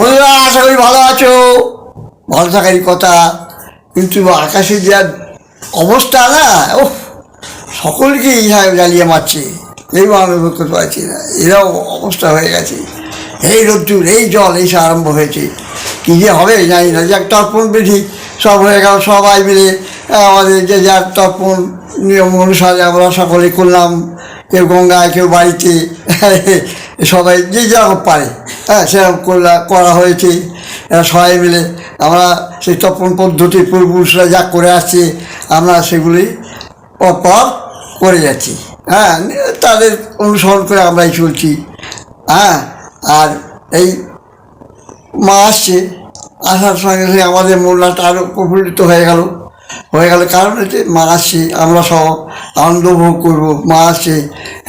বন্ধুরা, আশা করি ভালো আছো। ভালো থাকারই কথা। কিন্তু আকাশের যা অবস্থা না ও সকলকে ইহা জ্বালিয়ে মারছে। এই মানুষ করতে পারছি না, এরাও অবস্থা হয়ে গেছে। এই রোদ্দুর, এই জল, এই আরম্ভ হয়েছে। কী যে হবে জানি না, যাক তর্পণ বিধি সব হয়ে গেল, সবাই মিলে আমাদের যে যার তর্পণ নিয়ম অনুসারে আমরা সকলে করলাম। কেউ গঙ্গায়, কেউ বাড়িতে, সবাই যে যেরকম পারে। হ্যাঁ সেরকম করলা, করা হয়েছে। এরা সবাই মিলে আমরা সেই তপন পদ্ধতি পূর্বপুরুষরা যা করে আসছে, আমরা সেগুলি পর করে যাচ্ছি। হ্যাঁ তাদের অনুসরণ করে আমরাই চলছি। হ্যাঁ আর এই মা আসছে, আসার সঙ্গে সঙ্গে আমাদের মনটা আরও প্রফুল্লিত হয়ে গেল। হয়ে গেল কারণ হচ্ছে মা আসছে, আমরা সব আনন্দ ভোগ করব, মা আসছে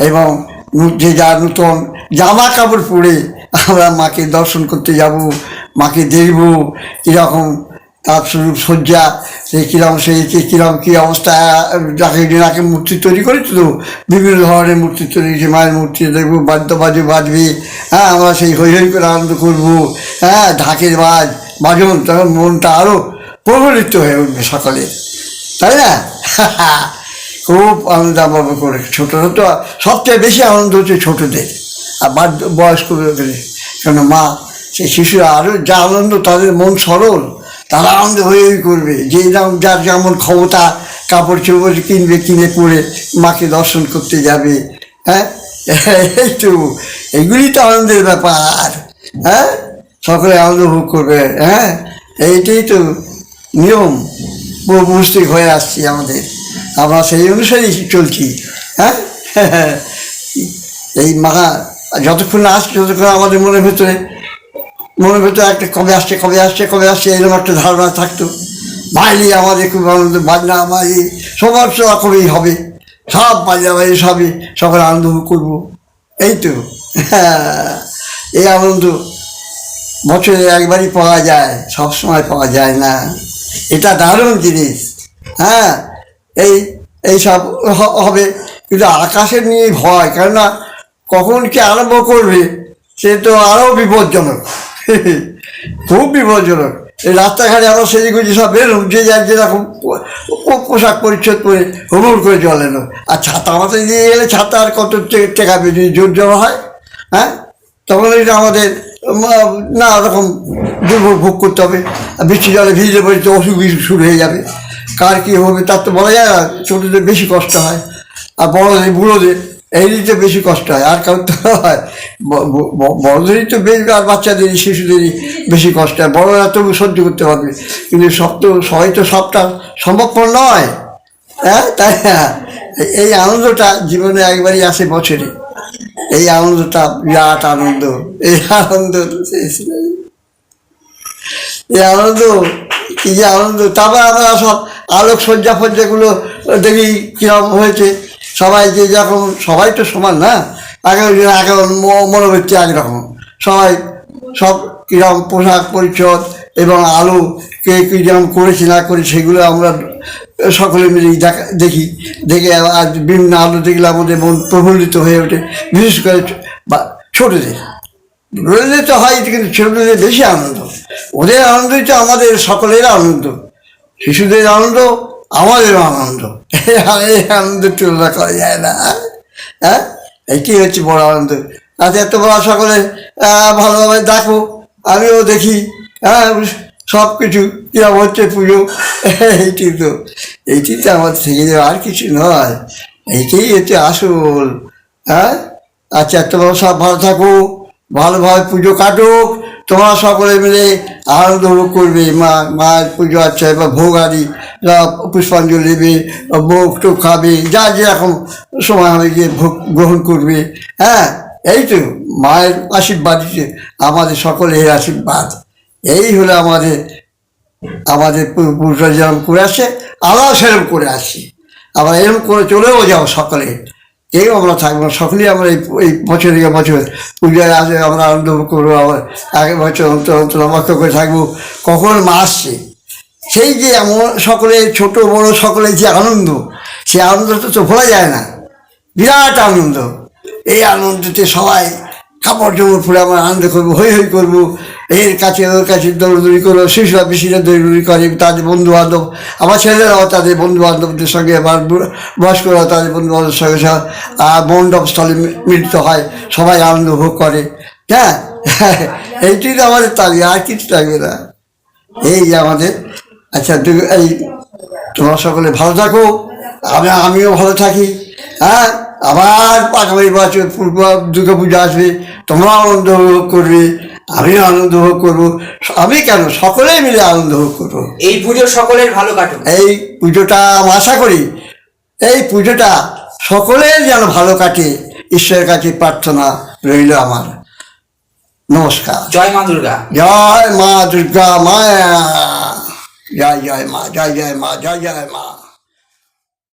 এবং যে যা নূতন জামা কাপড় পরে আমরা মাকে দর্শন করতে যাব, মাকে দেখব, কীরকম তার স্বরূপ সজ্জা সে কীরকম সে কীরকম, কী অবস্থা, যাকে যাকে মূর্তি তৈরি করেছে তো বিভিন্ন ধরনের মূর্তি তৈরি করেছে, মায়ের মূর্তি দেখব বাদ্য বাজে বাজবে হ্যাঁ আমরা সেই হৈ হই করে আনন্দ করব হ্যাঁ ঢাকের বাজ, বাজন, তখন মনটা আরও প্রফুল্লিত হয়ে উঠবে সকালে। তাই না? খুব আনন্দ আমরা করে ছোটরা তো সবচেয়ে বেশি আনন্দ হচ্ছে ছোটদের, আর বাধ্য বয়স্ক কেন মা সেই শিশুরা আরও যা আনন্দ, তাদের মন সরল, তারা আনন্দ হয়ে হয়ে করবে। যে যেমন যার যেমন ক্ষমতা, কাপড় চোপড় কিনবে, কিনে পরে মাকে দর্শন করতে যাবে হ্যাঁ? এই তো, এগুলি তো আনন্দের ব্যাপার হ্যাঁ? সকলে আনন্দ ভোগ করবে হ্যাঁ? এইটাই তো নিয়ম পূর্বপুরুষ হয়ে আসছি আমাদের। আমরা সেই অনুসারেই চলছি হ্যাঁ? এই মা যতক্ষণ না আসছে, ততক্ষণ আমাদের মনের ভেতরে মনের ভেতরে একটা কবে আসছে কবে আসছে কবে আসছে, এরকম একটা ধারণা থাকতো। বাইরে আমাদের খুব আনন্দ বাজনা বাড়ি সবার রকমই হবে। সব বাজনা বাড়ি সবই সকলে আনন্দ করব। এই তো। এই আনন্দ বছরে একবারই পাওয়া যায়, সব সময় পাওয়া যায় না। এটা দারুণ জিনিস। হ্যাঁ এই এই সব হবে। কিন্তু আকাশের নিয়ে ভয়, কেননা কখন কি আরম্ভ করবে, সে তো আরও বিপজ্জনক। খুব বিপজ্জনক। এই রাস্তাঘাটে আমরা সেজে গুজি সব বেরোম যে যার যেরকম পোশাক পরিচ্ছদ করে হুমুর করে জল এলো। আর ছাতা মাথায় দিয়ে গেলে ছাতা আর কত টেকাবে যদি জোর জমা হয় হ্যাঁ? তখন এটা আমাদের নানা রকম দুর্ভোগ ভোগ করতে হবে। আর বৃষ্টি জলে ভিজে পড়ে তো অসুখ বিসুখ শুরু হয়ে যাবে। কার কী হবে তার তো বলা যায় না, ছোটোদের বেশি কষ্ট হয়। আর বড়দের, বুড়োদের এইদিকে বেশি কষ্ট হয়, আর কারোর তো হয়। বড়দেরই তো বেশ, আর বাচ্চাদেরই, শিশুদেরই বেশি কষ্ট হয়। বড়রা তবু সহ্য করতে পারবে কিন্তু সব তো, সবাই তো সবটা সম্ভবপর নয়। হ্যাঁ তাই এই- এই আনন্দটা জীবনে একবারই আসে বছরে। এই আনন্দটা বিরাট আনন্দ। এই আনন্দ এই আনন্দ, কি যে আনন্দ। তারপর আমরা সব আলোক সজ্জা ফজ্জাগুলো দেখি কীরকম হয়েছে। সবাই যে যখন সবাই তো সমান না? আগে আগে মনোবৃত্তি একরকম। সবাই সব কীরকম পোশাক পরিচ্ছদ এবং আলো কে কী যেরকম করেছে না করে সেগুলো আমরা সকলে মিলে দেখা, দেখি। দেখে আজ বিভিন্ন আলো দেখলে আমাদের মন প্রফুল্লিত হয়ে ওঠে। বিশেষ করে বা, ছোটোদের। বড়দের তো হয়, কিন্তু ছোটোদের বেশি আনন্দ। ওদের আনন্দই তো আমাদের সকলের আনন্দ। শিশুদের আনন্দ আমাদেরও আনন্দ। এই আনন্দ তুলনা করা যায় না। হ্যাঁ? এইটি হচ্ছে বড় আনন্দ? আজ এত বড় সকলে ভালোভাবে দেখো আমিও দেখি। হ্যাঁ সব কিছু কিরম হচ্ছে পুজো? এইটি তো এইটি তো আমার থেকে যাবে আর কিছু নয়। এইটাই হচ্ছে আসল? হ্যাঁ? আচ্ছা তোমরা সব ভালো থাকো, ভালোভাবে পুজো কাটুক। তোমরা সকলে মিলে আনন্দ করবে। মা, মায়ের পুজো আছে বা ভোগ আদি পুষ্পাঞ্জলি দেবে ভোগ টোগ খাবে, যা যেরকম সময় হবে গিয়ে ভোগ গ্রহণ করবে। হ্যাঁ এই তো মায়ের আশীর্বাদ আমাদের সকলের আশীর্বাদ। এই হলো আমাদের আমাদের পূর্বপুরুষরা যেরকম করে আসছে আমরাও সেরকম করে আসছি। আমরা এরকম করে চলেও যাও সকলে। কেউ আমরা থাকব সকলেই আমরা এই এই বছরে বছর পূজায় আসে, আমরা আনন্দ করব, আবার এক বছর অন্তর অন্তর করে থাকব। কখন মা আসছে? সেই যে এমন সকলে, ছোট, বড় সকলে যে আনন্দ সেই আনন্দটা তো ভোলা যায় না। বিরাট আনন্দ। এই আনন্দতে সবাই কাপড় চোপড় ফুলে আমরা আনন্দ করব, হই হই করব। এর কাছে, ওর কাছে দৌড়দৌড়ি করব শিশুরা বেশিরা দৌড়দৌড়ি করে, তাদের বন্ধু বান্ধব আমার ছেলেরাও তাদের বন্ধু বান্ধবদের সঙ্গে আবার বয়স্করাও তাদের বন্ধু বান্ধবের সঙ্গে মণ্ডপ স্থলে মিলিত হয়, সবাই আনন্দ ভোগ করে। হ্যাঁ? এইটাই তো আমাদের তালি আর কিছু থাকবে না। এই যে আমাদের আচ্ছা এই তোমরা সকলে ভালো থাকো। আমি আমিও ভালো থাকি। হ্যাঁ আবার আগামী বছর পূর্ব দুর্গা পূজা আসবে তোমরাও আনন্দ উপভোগ করবে আমিও আনন্দ উপভোগ করব। আমি কেন? সকলেই মিলে আনন্দ উপভোগ করব। এই পুজো সকলের ভালো কাটুক। এই পুজোটা আমি আশা করি এই পুজোটা সকলের যেন ভালো কাটে ঈশ্বরের কাছে প্রার্থনা রইল আমার। নমস্কার। জয় মা দুর্গা। জয় মা দুর্গা মায়া। জয় জয় মা জয় জয় মা জয় জয় মা